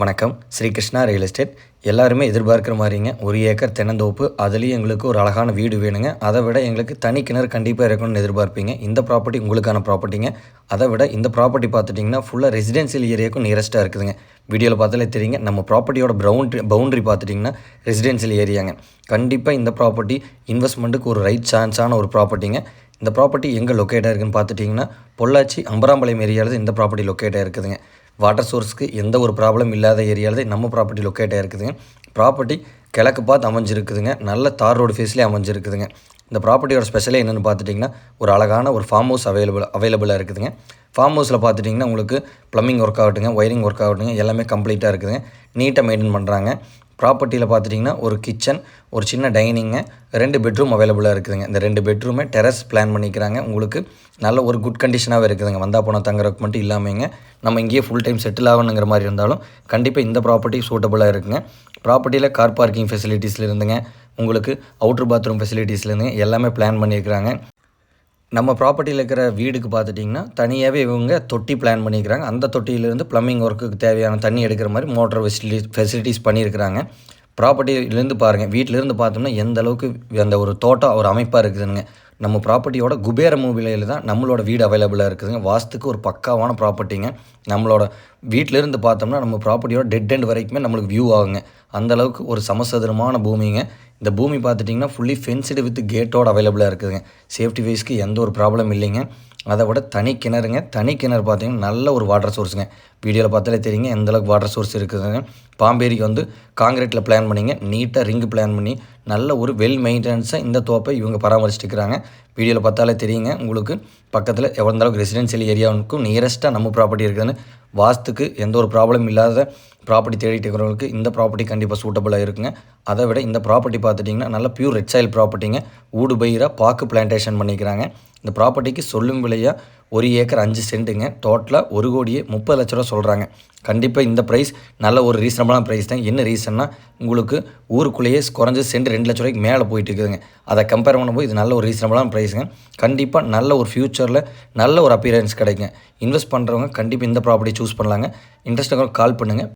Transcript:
வணக்கம். Shri Krishna real estate. எல்லாருமே எதிர்பார்க்குற மாதிரிங்க. ஒரு ஏக்கர் தென்னந்தோப்பு அதுலேயும் எங்களுக்கு ஒரு அழகான வீடு வேணுங்க. அதை விட எங்களுக்கு தனி கிணறு கண்டிப்பாக இருக்கணும்னு எதிர்பார்ப்பீங்க. இந்த ப்ராப்பர்ட்டி உங்களுக்கான ப்ராப்பர்ட்டிங்க அதை விட இந்த ப்ராப்பர்ட்டி பார்த்துட்டிங்கன்னா ஃபுல்லாக ரெசிடென்சியல் ஏரியாவுக்கும் நியரஸ்ட்டாக இருக்குதுங்க. வீடியோவில் பார்த்தாலே தெரியுங்க. நம்ம ப்ராப்பர்ட்டியோட பவுண்ட்ரி பவுண்ட்ரி பார்த்துட்டிங்கன்னா ரெசிடென்சியல் ஏரியாங்க கண்டிப்பாக இந்த ப்ராப்பர்ட்டி இன்வெஸ்ட்மெண்ட்டுக்கு ஒரு ரைட் சான்ஸான ஒரு ப்ராப்பர்ட்டிங்க இந்த ப்ராப்பர்ட்டி எங்கே லொக்கேட்டாக இருக்குன்னு பார்த்துட்டிங்கன்னா பொள்ளாச்சி அம்பராம்பாளையம் ஏரியாவில் இந்த ப்ராப்பர்ட்டி லொக்கேட்டாக இருக்குதுங்க. வாட்டர் சோர்ஸ்க்கு எந்த ஒரு ப்ராப்ளம் இல்லாத ஏரியாவில் நம்ம ப்ராப்பர்ட்டி லொக்கேட் ஆகிருக்குதுங்க ப்ராப்பர்ட்டி கிழக்கு பார்த்து அமைஞ்சிருக்குதுங்க. நல்ல தார் ரோடு ஃபேஸ்லேயே அமைஞ்சிருக்குதுங்க. இந்த ப்ராப்பர்ட்டியோட ஸ்பெஷலே என்னென்னு பார்த்துட்டிங்கன்னா ஒரு அழகான ஒரு ஃபார்ம் ஹவுஸ் அவைலபிள் அவைலபிளாக இருக்குதுங்க. ஃபார்ம் ஹவுஸில் பார்த்துட்டிங்கன்னா உங்களுக்கு ப்ளம்பிங் ஒர்க் ஆகட்டுங்க ஒயரிங் ஒர்க் ஆகட்டுங்க எல்லாமே கம்ப்ளீட்டாக இருக்குதுங்க. நீட்டாக மெயின்டைன் பண்ணுறாங்க ப்ராப்பர்ட்டியில் பார்த்துட்டிங்கன்னா ஒரு கிச்சன் ஒரு சின்ன டைனிங்கு ரெண்டு பெட்ரூம் அவைலபிளாக இருக்குதுங்க. இந்த ரெண்டு பெட்ரூமே டெரஸ் பிளான் பண்ணிக்கிறாங்க. உங்களுக்கு நல்ல ஒரு குட் கண்டிஷனாகவே இருக்குதுங்க. வந்தால் போனால் தங்குறதுக்கு மட்டும் இல்லாமங்க நம்ம இங்கேயே ஃபுல் டைம் செட்டில் ஆகணுங்கிற மாதிரி இருந்தாலும் கண்டிப்பாக இந்த ப்ராப்பர்ட்டி சூட்டபுளாக இருக்குங்க. ப்ராப்பர்ட்டியில் கார் பார்க்கிங் ஃபெசிலிட்டிஸில் இருந்துங்க. உங்களுக்கு அவுட்ரு பாத்ரூம் ஃபெசிலிட்டிஸ்லேருந்து எல்லாமே பிளான் பண்ணியிருக்கிறாங்க. நம்ம ப்ராப்பர்ட்டியில் இருக்கிற வீடுக்கு பார்த்துட்டிங்கன்னா தனியாகவே இவங்க தொட்டி பிளான் பண்ணியிருக்கிறாங்க அந்த தொட்டியிலேருந்து ப்ளம்பிங் ஒர்க்குக்கு தேவையான தண்ணி எடுக்கிற மாதிரி மோட்டர் ஃபெசிலிட்டி ஃபெசிலிட்டிஸ் பண்ணியிருக்கிறாங்க. ப்ராப்பர்ட்டிலேருந்து பாருங்கள் வீட்டிலேருந்து பார்த்தோம்னா எந்த அளவுக்கு அந்த ஒரு தோட்டம் ஒரு அமைப்பாக இருக்குதுங்க. நம்ம ப்ராப்பர்ட்டியோட குபேர மூவிலையில் தான் நம்மளோட வீடு அவைலபிளாக இருக்குதுங்க. வாஸ்துக்கு ஒரு பக்காவான ப்ராப்பர்ட்டிங்க நம்மளோட வீட்டிலேருந்து பார்த்தோம்னா நம்ம ப்ராப்பர்ட்டியோட டெட் எண்ட் வரைக்குமே நம்மளுக்கு வியூ ஆகுங்க. அந்தளவுக்கு ஒரு சமசதுரமான பூமிங்க. இந்த பூமி பார்த்துட்டிங்கன்னா ஃபுல்லி ஃபென்சிடு வித் கேட்டோட அவைலபிளாக இருக்குதுங்க. சேஃப்டி வைஸ்க்கு எந்த ஒரு ப்ராப்ளம் இல்லைங்க. அதை விட தனி கிணறுங்க. தனி கிணறு பார்த்தீங்கன்னா நல்ல ஒரு வாட்டர் சோர்ஸுங்க வீடியோவில் பார்த்தாலே தெரியுங்க எந்தளவுக்கு வாட்டர் சோர்ஸ் இருக்குதுங்க. பாம்பேரிக்கு வந்து காங்கிரீட்டில் பிளான் பண்ணிங்க. நீட்டாக ரிங்கு பிளான் பண்ணி நல்ல ஒரு வெல் மெயின்டெனன்ஸாக இந்த தோப்பை இவங்க பராமரிச்சுட்டு இருக்கிறாங்க வீடியோவில் பார்த்தாலே தெரியுங்க உங்களுக்கு பக்கத்தில் எவ்வளோ அளவுக்கு ரெசிடென்சியல் ஏரியாவுக்கும் நியரஸ்ட்டாக நம்ம ப்ராப்பர்ட்டி இருக்குதுன்னு. வாஸ்துக்கு எந்த ஒரு ப்ராப்ளம் இல்லாத ப்ராப்பர்ட்டி தேடிட்டு இருக்கிறவங்களுக்கு இந்த ப்ராப்பர்ட்டி கண்டிப்பாக சூட்டபுளாக இருக்குங்க. அதை விட இந்த ப்ராப்பர்ட்டி பார்த்துட்டிங்கன்னா நல்ல பியூர் ரெட் சைல் ப்ராப்பர்ட்டிங்க ஊடு பயிராக பாக்கு பிளான்டேஷன் பண்ணிக்கிறாங்க. இந்த ப்ராப்பர்ட்டிக்கு சொல்லும் விலையாக ஒரு ஏக்கர் அஞ்சு சென்ட்டுங்க. டோட்டலாக ஒரு கோடியே முப்பது லட்ச ரூபா சொல்கிறாங்க கண்டிப்பாக இந்த ப்ரைஸ் நல்ல ஒரு ரீசனபிளான ப்ரைஸ் தான். என்ன ரீசன்னா உங்களுக்கு ஊருக்குள்ளேயே குறைஞ்ச சென்ட் ரெண்டு லட்ச ரூபாய்க்கு மேலே போயிட்டு இருக்குதுங்க. அதை கம்பேர் பண்ணும்போது இது நல்ல ஒரு ரீசனபிளான ப்ரைஸுங்க கண்டிப்பாக நல்ல ஒரு ஃப்யூச்சரில் நல்ல ஒரு அப்பியரன்ஸ் கிடைக்குங்க. இன்வெஸ்ட் பண்ணுறவங்க கண்டிப்பாக இந்த ப்ராப்பர்ட்டி சூஸ் பண்ணலாங்க. இன்ட்ரெஸ்ட்டாக கால் பண்ணுங்கள்